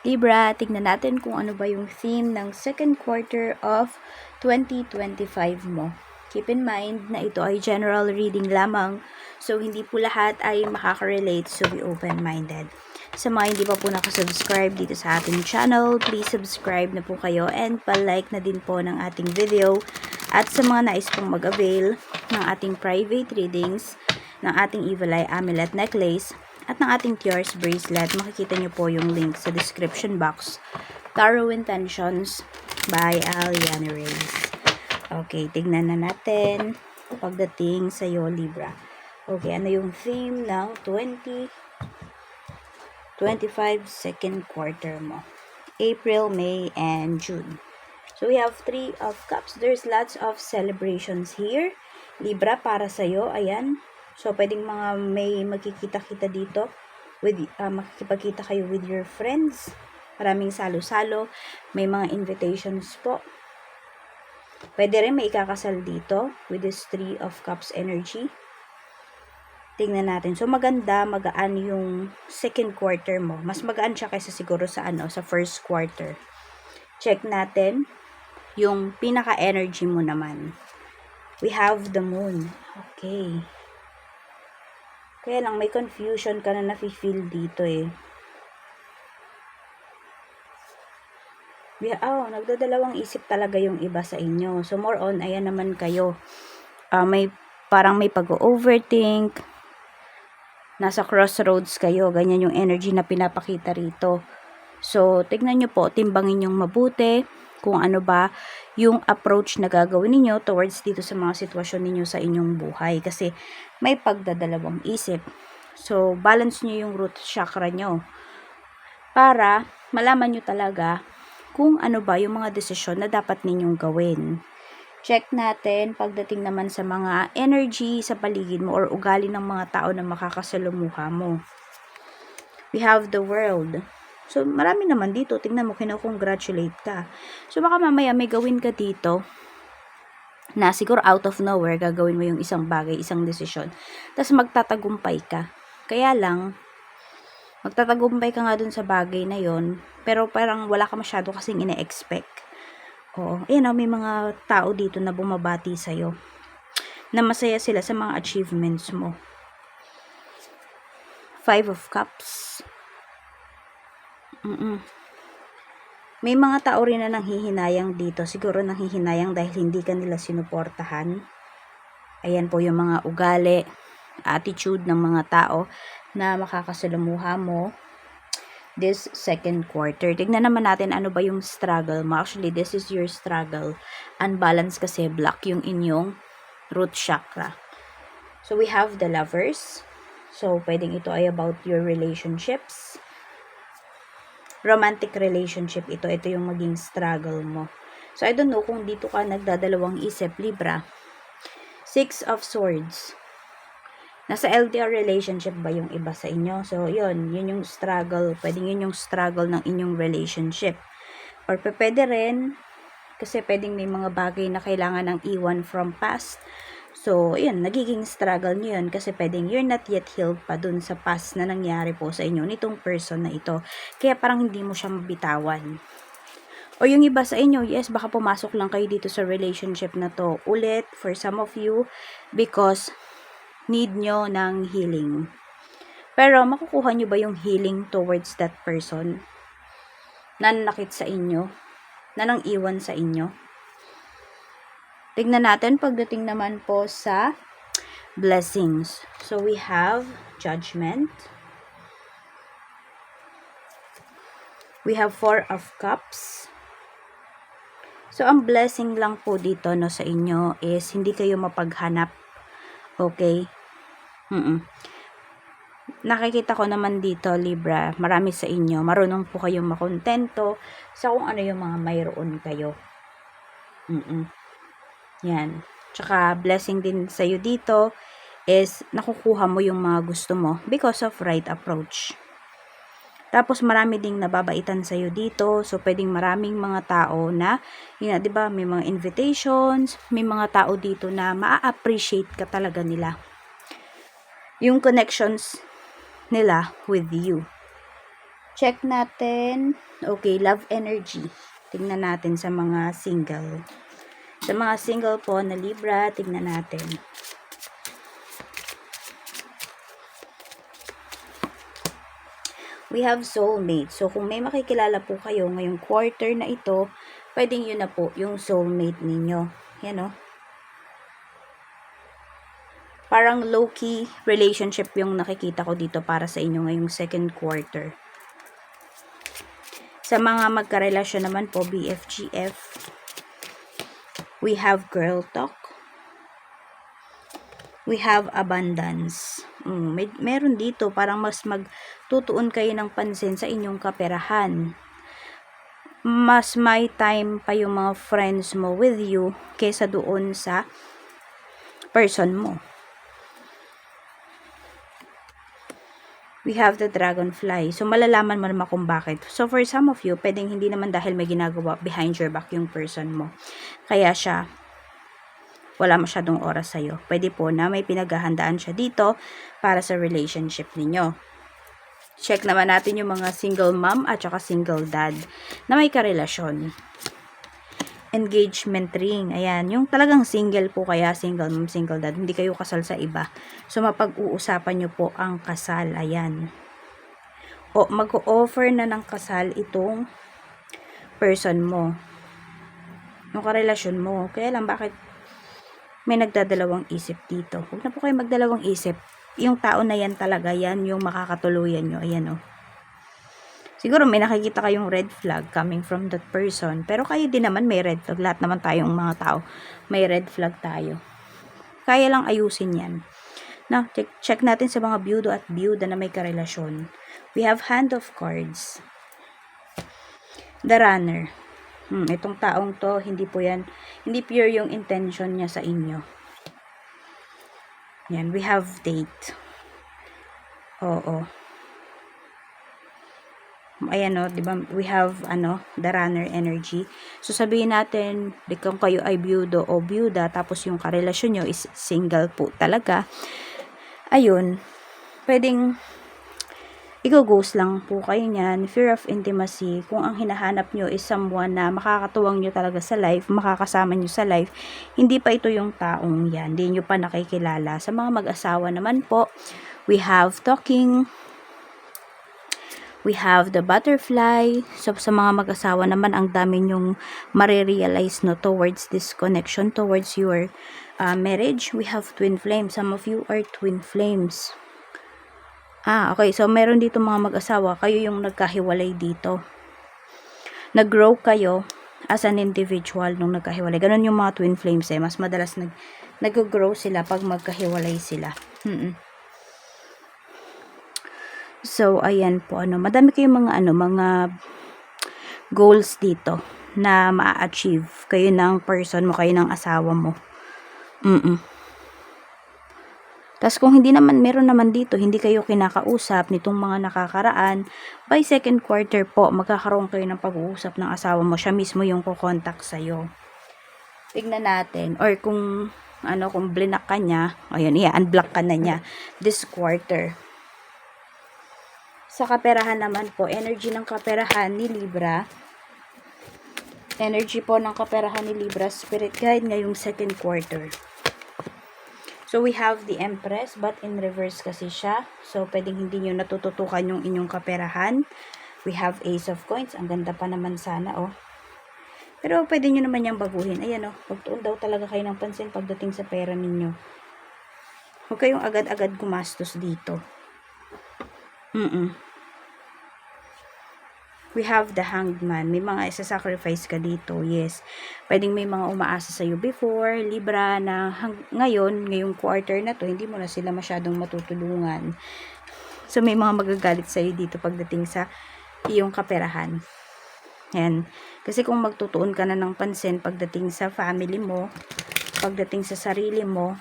Libra, tignan natin kung ano ba yung theme ng second quarter of 2025 mo. Keep in mind na ito ay general reading lamang, so hindi po lahat ay makaka-relate, so be open-minded. Sa mga hindi pa po nakasubscribe dito sa ating channel, please subscribe na po kayo and pa-like na din po ng ating video. At sa mga nais pong mag-avail ng ating private readings, ng ating Evil Eye Amulet Necklace, at ng ating Tears Bracelet, makikita nyo po yung link sa description box. Tarot Intentions by Aliana Reyes. Okay, tignan na natin pagdating sa iyo, Libra. Okay, ano yung theme ng 20 25 second quarter mo? April, May, and June. So, we have three of cups. There's lots of celebrations here. Libra, para sa'yo, ayan. So, pwedeng mga may magkikita-kita dito. With, uh, makikipagkita kayo with your friends. Maraming salo-salo. May mga invitations po. Pwede rin may ikakasal dito with this three of cups energy. Tingnan natin. So, maganda, magaan yung second quarter mo. Mas magaan siya kaysa siguro sa ano, sa first quarter. Check natin yung pinaka-energy mo naman. We have the moon. Okay. Kaya lang, may confusion ka na nafe-feel dito eh. Yeah, oh, nagdadalawang isip talaga yung iba sa inyo. So, more on, ayan naman kayo. Uh, may, parang may pag-overthink. Nasa crossroads kayo. Ganyan yung energy na pinapakita rito. So, tignan nyo po, timbangin yung mabuti kung ano ba yung approach na gagawin ninyo towards dito sa mga sitwasyon ninyo sa inyong buhay. Kasi may pagdadalawang isip. So, balance nyo yung root chakra nyo. Para malaman nyo talaga kung ano ba yung mga desisyon na dapat ninyong gawin. Check natin pagdating naman sa mga energy sa paligid mo or ugali ng mga tao na makakasalumuha mo. We have the world. So, marami naman dito. Tingnan mo, kinukongratulate ka. So, baka mamaya may gawin ka dito na siguro out of nowhere, gagawin mo yung isang bagay, isang desisyon. Tapos magtatagumpay ka. Kaya lang, magtatagumpay ka nga dun sa bagay na yon pero parang wala ka masyado kasing ine-expect. Oo. Ayan o, may mga tao dito na bumabati sa'yo. Na masaya sila sa mga achievements mo. Five of Cups. Mm-mm. May mga tao rin na nanghihinayang dito. Siguro nanghihinayang dahil hindi ka nila sinuportahan. Ayan po yung mga ugali, attitude ng mga tao na makakasalumuha mo this second quarter. Tignan naman natin ano ba yung struggle mo. Actually, this is your struggle. Unbalance kasi block yung inyong root chakra. So, we have the lovers. So, pwedeng ito ay about your relationships. Romantic relationship ito. Ito yung maging struggle mo. So, I don't know kung dito ka nagdadalawang isip, Libra. Six of Swords. Nasa LDR relationship ba yung iba sa inyo? So, yun. Yun yung struggle. Pwedeng yun yung struggle ng inyong relationship. Or pwede rin, kasi pwedeng may mga bagay na kailangan ng iwan from past. So, yun, nagiging struggle nyo yun kasi pwedeng you're not yet healed pa dun sa past na nangyari po sa inyo nitong person na ito. Kaya parang hindi mo siya mabitawan. O yung iba sa inyo, yes, baka pumasok lang kayo dito sa relationship na to ulit for some of you because need nyo ng healing. Pero makukuha nyo ba yung healing towards that person na nanakit sa inyo, na nang iwan sa inyo? Tignan natin pagdating naman po sa blessings. So we have judgment. We have four of cups. So, ang blessing lang po dito no, sa inyo is hindi kayo mapaghanap. Okay? Mm-mm. Nakikita ko naman dito, Libra, marami sa inyo, marunong po kayong makontento sa kung ano yung mga mayroon kayo. Mm-mm. Yan. Tsaka, blessing din sa iyo dito is nakukuha mo yung mga gusto mo because of right approach. Tapos marami ding nababaitan sa iyo dito. So pwedeng maraming mga tao na yun, 'di ba, may mga invitations, may mga tao dito na maa-appreciate ka talaga nila yung connections nila with you. Check natin. Okay, love energy. Tingnan natin sa mga single. Sa mga single po na Libra, tingnan natin. We have soulmate. So, kung may makikilala po kayo ngayong quarter na ito, pwedeng yun na po yung soulmate ninyo. Yan o. Parang low-key relationship yung nakikita ko dito para sa inyo ngayong second quarter. Sa mga magkarelasyon naman po, BFGF, we have girl talk. We have abundance. Mm, may, meron dito, parang mas magtutuon kayo ng pansin sa inyong kaperahan. Mas may time pa yung mga friends mo with you kesa doon sa person mo. We have the dragonfly. So, malalaman mo naman kung bakit. So, for some of you, pwedeng hindi naman dahil may ginagawa behind your back yung person mo. Kaya siya, wala masyadong oras sa'yo. Pwede po na may pinaghahandaan siya dito para sa relationship ninyo. Check naman natin yung mga single mom at saka single dad na may karelasyon engagement ring. Ayan, yung talagang single po kaya, single mom, single dad, hindi kayo kasal sa iba. So, mapag-uusapan nyo po ang kasal. Ayan. O, mag-offer na ng kasal itong person mo. Yung karelasyon mo. Kaya lang, bakit may nagdadalawang isip dito? Huwag na po kayo magdalawang isip. Yung tao na yan talaga, yan yung makakatuluyan nyo. Ayan o. Oh Siguro may nakikita kayong red flag coming from that person. Pero kayo din naman may red flag. Lahat naman tayong mga tao may red flag tayo. Kaya lang ayusin yan. Now, check, check natin sa mga byudo at byuda na may karelasyon. We have hand of cards. The runner. Hmm, itong taong to, hindi po yan, hindi pure yung intention niya sa inyo. Yan, we have date. Oo ayan o, di ba, we have, ano, the runner energy. So, sabihin natin, kung kayo ay byudo o byuda, tapos yung karelasyon nyo is single po talaga, ayun, pwedeng, i-ghost lang po kayo niyan, fear of intimacy, kung ang hinahanap nyo is someone na makakatuwang nyo talaga sa life, makakasama nyo sa life, hindi pa ito yung taong yan, hindi nyo pa nakikilala. Sa mga mag-asawa naman po, we have talking, We have the butterfly. So, sa mga mag-asawa naman, ang dami nyong marirealize no, towards this connection, towards your uh, marriage. We have twin flames. Some of you are twin flames. Ah, okay. So, meron dito mga mag-asawa. Kayo yung nagkahiwalay dito. Nag-grow kayo as an individual nung nagkahiwalay. Ganon yung mga twin flames eh. Mas madalas nag nag-grow sila pag magkahiwalay sila. Mm, -mm. So, ayan po, ano, madami kayong mga, ano, mga goals dito na ma-achieve kayo ng person mo, kayo ng asawa mo. Mm-mm. Tapos kung hindi naman, meron naman dito, hindi kayo kinakausap nitong mga nakakaraan, by second quarter po, magkakaroon kayo ng pag-uusap ng asawa mo. Siya mismo yung kukontak sa'yo. Tignan natin. Or kung, ano, kung blinak ka niya, ayun, i-unblock ka na niya this quarter. Sa kaperahan naman po, energy ng kaperahan ni Libra. Energy po ng kaperahan ni Libra, spirit guide ngayong second quarter. So, we have the Empress, but in reverse kasi siya. So, pwedeng hindi nyo natututukan yung inyong kaperahan. We have Ace of Coins. Ang ganda pa naman sana, oh. Pero, pwede nyo naman yung baguhin. Ayan, oh. Pagtuon daw talaga kayo ng pansin pagdating sa pera ninyo. Huwag kayong agad-agad gumastos dito. Mm-mm we have the hanged man. May mga isa-sacrifice ka dito, yes. Pwedeng may mga umaasa sa'yo before, Libra, na hang, ngayon, ngayong quarter na to, hindi mo na sila masyadong matutulungan. So, may mga magagalit sa'yo dito pagdating sa iyong kaperahan. Yan. Kasi kung magtutuon ka na ng pansin pagdating sa family mo, pagdating sa sarili mo,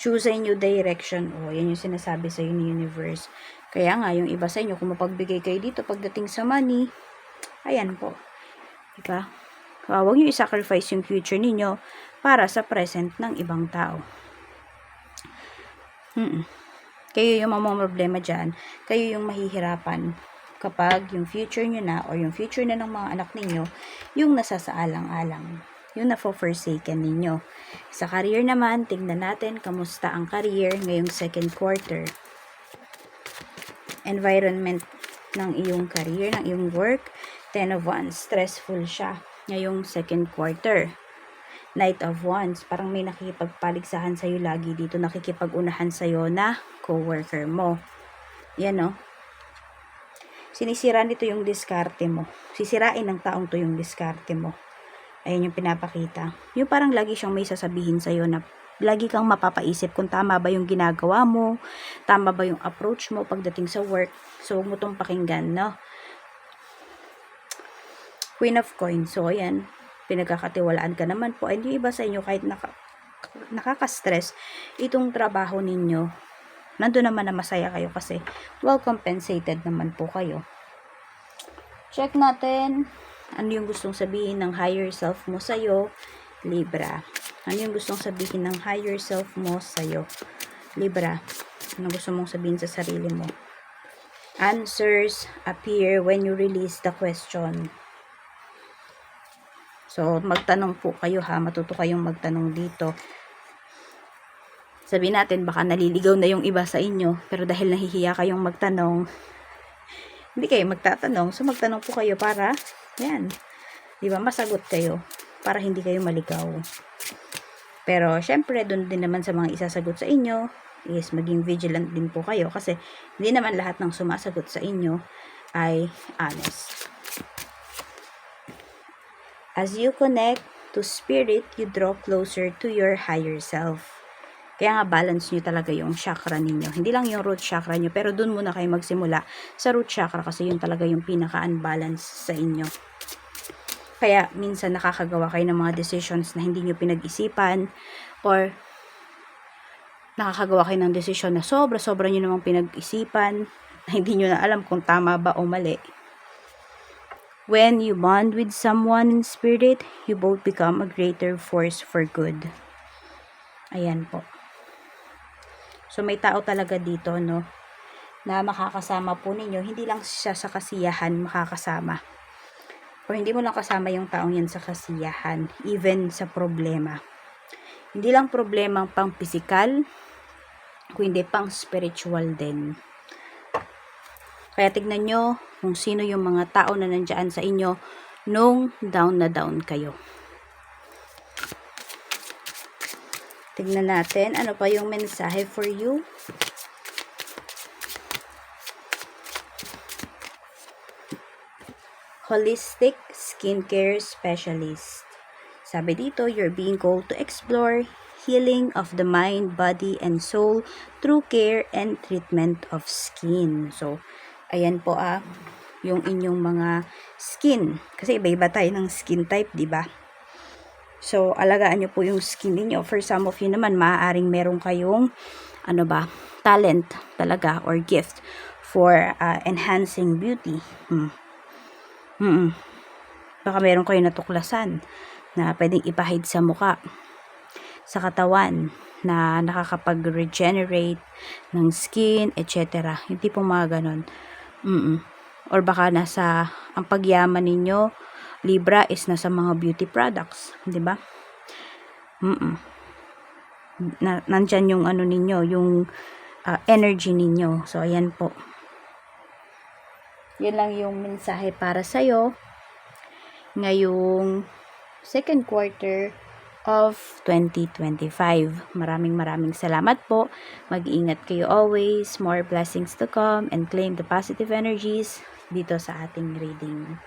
choose a new direction. O, yan yung sinasabi sa ni universe. Kaya nga, yung iba sa inyo, kung mapagbigay kayo dito pagdating sa money, ayan po. Diba? Uh, huwag nyo i-sacrifice yung future ninyo para sa present ng ibang tao. Mm Kayo yung problema dyan. Kayo yung mahihirapan kapag yung future nyo na or yung future na ng mga anak ninyo yung nasasaalang-alang. Yung na-forsaken ninyo. Sa career naman, tingnan natin kamusta ang career ngayong second quarter. Environment ng iyong career, ng iyong work, 10 of Wands, stressful siya ngayong second quarter. Knight of Wands, parang may nakikipagpaligsahan sa'yo lagi dito, nakikipag-unahan sa'yo na co-worker mo. Yan no. Sinisira nito yung diskarte mo. Sisirain ng taong to yung diskarte mo. Ayan yung pinapakita. Yung parang lagi siyang may sasabihin sa'yo na lagi kang mapapaisip kung tama ba yung ginagawa mo, tama ba yung approach mo pagdating sa work. So, huwag mo itong pakinggan, no? Queen of Coins. So, ayan pinagkakatiwalaan ka naman po. Ay, yung iba sa inyo kahit naka, nakaka-stress, itong trabaho ninyo, nandun naman na masaya kayo kasi well compensated naman po kayo. Check natin ano yung gustong sabihin ng higher self mo sa'yo, Libra. Ano yung gustong sabihin ng higher self mo sa'yo, Libra. Ano gusto mong sabihin sa sarili mo? Answers appear when you release the question. So, magtanong po kayo ha. Matuto kayong magtanong dito. Sabi natin, baka naliligaw na yung iba sa inyo. Pero dahil nahihiya kayong magtanong, hindi kayo magtatanong. So, magtanong po kayo para, yan. Di ba, masagot kayo. Para hindi kayo maligaw. Pero, syempre, doon din naman sa mga isasagot sa inyo, is maging vigilant din po kayo. Kasi, hindi naman lahat ng sumasagot sa inyo ay honest. As you connect to spirit, you draw closer to your higher self. Kaya nga balance nyo talaga yung chakra ninyo. Hindi lang yung root chakra nyo, pero dun muna kayo magsimula sa root chakra kasi yun talaga yung pinaka-unbalance sa inyo. Kaya minsan nakakagawa kayo ng mga decisions na hindi nyo pinag-isipan or nakakagawa kayo ng decision na sobra-sobra nyo namang pinag-isipan na hindi nyo na alam kung tama ba o mali. When you bond with someone in spirit, you both become a greater force for good. Ayan po. So, may tao talaga dito, no? Na makakasama po ninyo. Hindi lang siya sa kasiyahan makakasama. O hindi mo lang kasama yung taong yan sa kasiyahan. Even sa problema. Hindi lang problema pang physical, kundi pang spiritual din. Kaya tignan nyo kung sino yung mga tao na nandyan sa inyo nung down na down kayo. Tignan natin ano pa yung mensahe for you. Holistic Skincare Specialist. Sabi dito, you're being called to explore healing of the mind, body, and soul through care and treatment of skin. So, Ayan po ah, yung inyong mga skin. Kasi iba-iba tayo ng skin type, di ba? So, alagaan nyo po yung skin niyo. For some of you naman, maaaring meron kayong, ano ba, talent talaga or gift for uh, enhancing beauty. Hmm. Hmm. Baka meron kayo natuklasan na pwedeng ipahid sa muka, sa katawan, na nakakapag-regenerate ng skin, etc. Yung tipong mga ganon. Mm. Or baka nasa ang pagyaman ninyo Libra is nasa mga beauty products, 'di ba? Mm. Nandyan yung ano ninyo, yung uh, energy ninyo. So ayan po. Yan lang yung mensahe para sa iyo ngayong second quarter of 2025. Maraming maraming salamat po. Mag-iingat kayo always. More blessings to come and claim the positive energies dito sa ating reading.